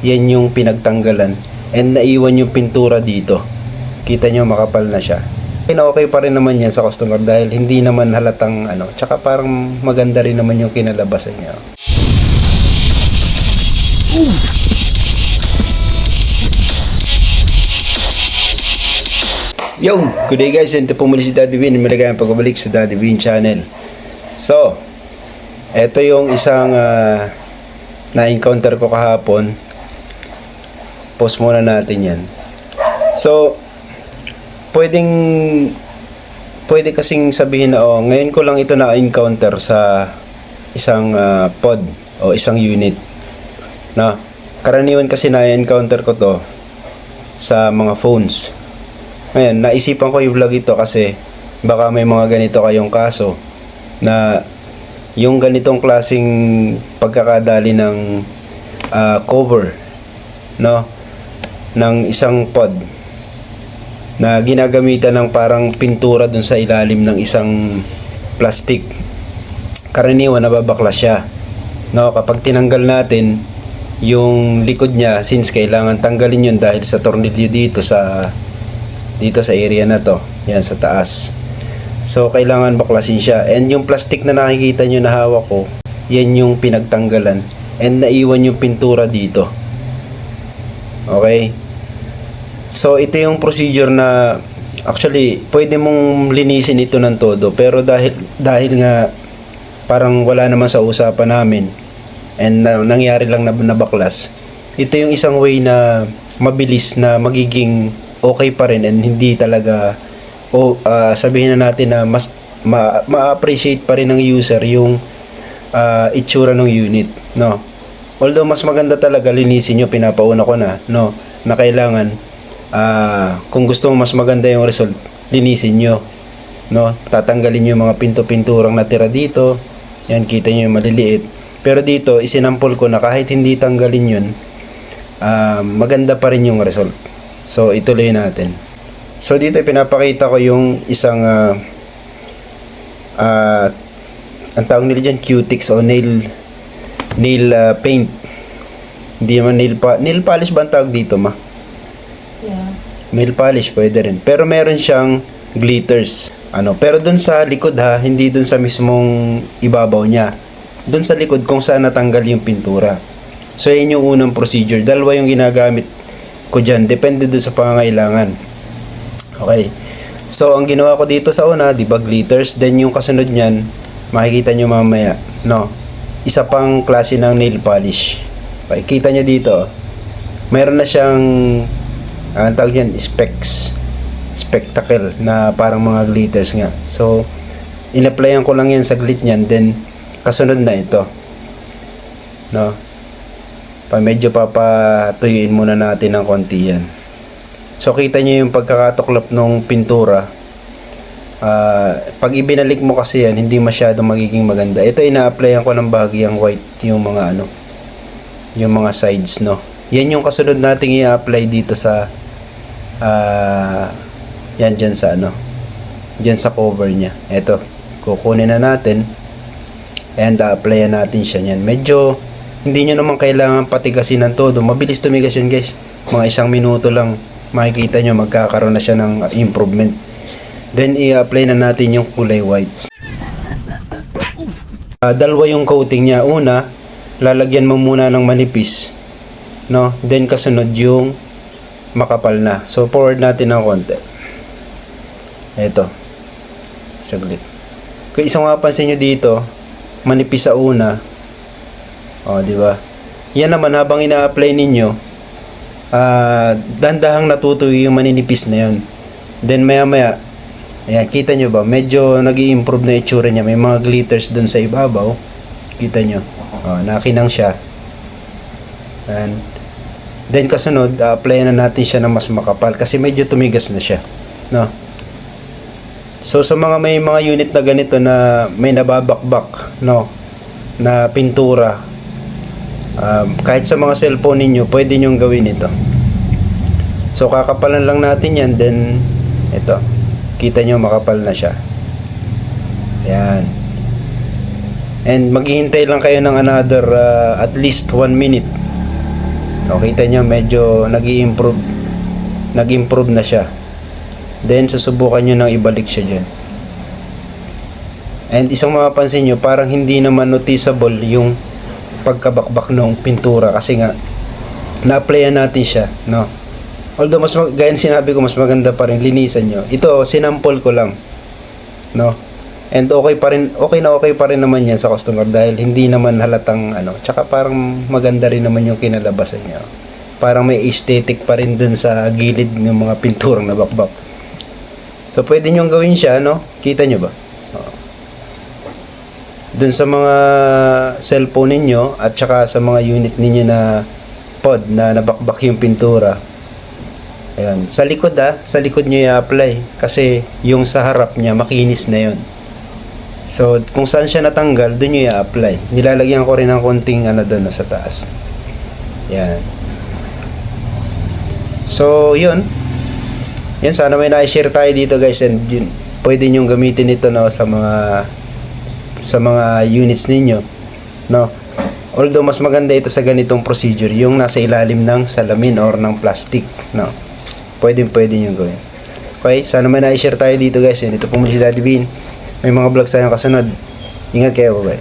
yan yung pinagtanggalan and naiwan yung pintura dito. Kita nyo makapal na siya. Na okay pa rin naman yan sa customer dahil hindi naman halatang ano, tsaka parang maganda rin naman yung kinalabasan niya. Yo! Good day guys, ito po muli si Daddy Win. Maligayang pagbabalik sa Daddy Win channel. So, ito yung isang ah, na-encounter ko kahapon. Post muna natin yan. So, pwedeng pwede kasing sabihin na oh, ngayon ko lang ito na-encounter sa isang ah, pod o isang unit. Na, karaniwan kasi na-encounter ko to sa mga phones. Ngayon, naisipan ko yung vlog ito kasi baka may mga ganito kayong kaso na yung ganitong klasing pagkakadali ng ah, cover no ng isang pod na ginagamitan ng parang pintura dun sa ilalim ng isang plastic. Karaniwan nababaklas siya. No kapag tinanggal natin yung likod niya since kailangan tanggalin yun dahil sa tornilyo dito sa dito sa area na to yan sa taas. So kailangan baklasin siya. And yung plastic na nakikita nyo na hawak ko yan yung pinagtanggalan. And naiwan yung pintura dito. Okay so ito yung procedure na actually pwede mong linisin ito ng todo. Pero dahil dahil nga parang wala naman sa usapan namin and na, nangyari lang na nabaklas ito yung isang way na mabilis na magiging okay pa rin and hindi talaga o ah, sabihin na natin na mas ma- ma-appreciate pa rin ng user yung ah, itsura ng unit no? Although mas maganda talaga linisin nyo pinapauna ko na no? Na kailangan ah, kung gusto mo mas maganda yung result linisin nyo no? Tatanggalin yung mga pinto-pinturang natira dito. Yan kita nyo yung maliliit. Pero dito isinampol ko na kahit hindi tanggalin yun ah, maganda pa rin yung result. So ituloy natin. So dito pinapakita ko yung isang ah ah, ang tawag nila dyan cutix o nail nail ah, paint. Hindi naman nail pa nail polish ba ang tawag dito ma Yeah. nail polish pwede rin. Pero meron siyang glitters. Ano pero dun sa likod ha hindi dun sa mismong ibabaw niya. Dun sa likod kung saan natanggal yung pintura. So yun yung unang procedure. Dalawa yung ginagamit ko dyan. Depende dun sa pangangailangan. Okay. So ang ginawa ko dito sa una di ba glitters? Then yung kasunod niyan makikita nyo mamaya no? Isa pang klase ng nail polish. Okay, kita nyo dito. Mayroon na siyang ang tawag yan, specs. Spectacle na parang mga glitters nga. So, in-applyan ko lang yan saglit niyan, then kasunod na ito. No? Pa medyo papatuyuin muna natin ng konti yan. So, kita nyo yung pagkakatuklap ng pintura. Ah, pag ibinalik mo kasi yan, hindi masyado magiging maganda. Ito, ina-applyan ko ng bahagyang white yung mga ano, yung mga sides, no? Yan yung kasunod nating i-apply dito sa ah yan dyan sa ano dyan sa cover niya. Eto kukunin na natin. And applyan natin siya yan medyo hindi nyo naman kailangan patigasin ng todo. Mabilis tumigas yun guys. Mga isang minuto lang. Makikita nyo magkakaroon na siya ng improvement. Then i-apply na natin yung kulay white. Ah, dalawa yung coating niya. Una lalagyan mo muna ng manipis. No? Then kasunod yung makapal na. So forward natin ng konti. Eto saglit. Kung isang mapansin nyo dito manipis sa una. O di ba? Yan naman habang ina-apply ninyo ah dandahang natutuyo yung maninipis na yun. Then maya maya ayan kita nyo ba? Medyo nag improve na itsura niya. May mga glitters dun sa ibabaw. Kita nyo. O, nakinang siya. And then kasunod apply na natin siya ng mas makapal kasi medyo tumigas na siya no? So sa mga may mga unit na ganito na may nababakbak no? Na pintura um, kahit sa mga cellphone ninyo pwede nyong gawin ito. So kakapalan lang natin yan then ito kita nyo makapal na siya. Yan and maghihintay lang kayo ng another uh, at least 1 minute O, kita nyo, medyo nag improve nag-improve na siya. Then, susubukan nyo nang ibalik siya dyan. And isang mapapansin nyo, parang hindi naman noticeable yung pagkabakbak ng pintura kasi nga na-applyan natin siya, no? Although mas gaya sinabi ko mas maganda pa rin linisan nyo. Ito sinample ko lang, no? And okay pa rin okay na okay pa rin naman yan sa customer dahil hindi naman halatang ano, tsaka parang maganda rin naman yung kinalabasan niya. Parang may aesthetic pa rin dun sa gilid ng mga pinturang na bakbak. So pwede nyo gawin siya, no? Kita nyo ba? dun sa mga cellphone ninyo at saka sa mga unit ninyo na pod na nabakbak yung pintura. Ayan. Sa likod ah, sa likod nyo i-apply kasi yung sa harap niya makinis na yon. So, kung saan siya natanggal, dun nyo i-apply. Nilalagyan ko rin ng konting ano doon sa taas. Yan. So, yun. Yan, sana may na-share tayo dito guys and yun, pwede nyo gamitin ito no, sa mga sa mga units ninyo no although mas maganda ito sa ganitong procedure yung nasa ilalim ng salamin or ng plastic no pwede pwede nyo gawin okay sana may na-share tayo dito guys yan ito po muli si Daddy Bean may mga vlogs tayong kasunod. Ingat kayo bye bye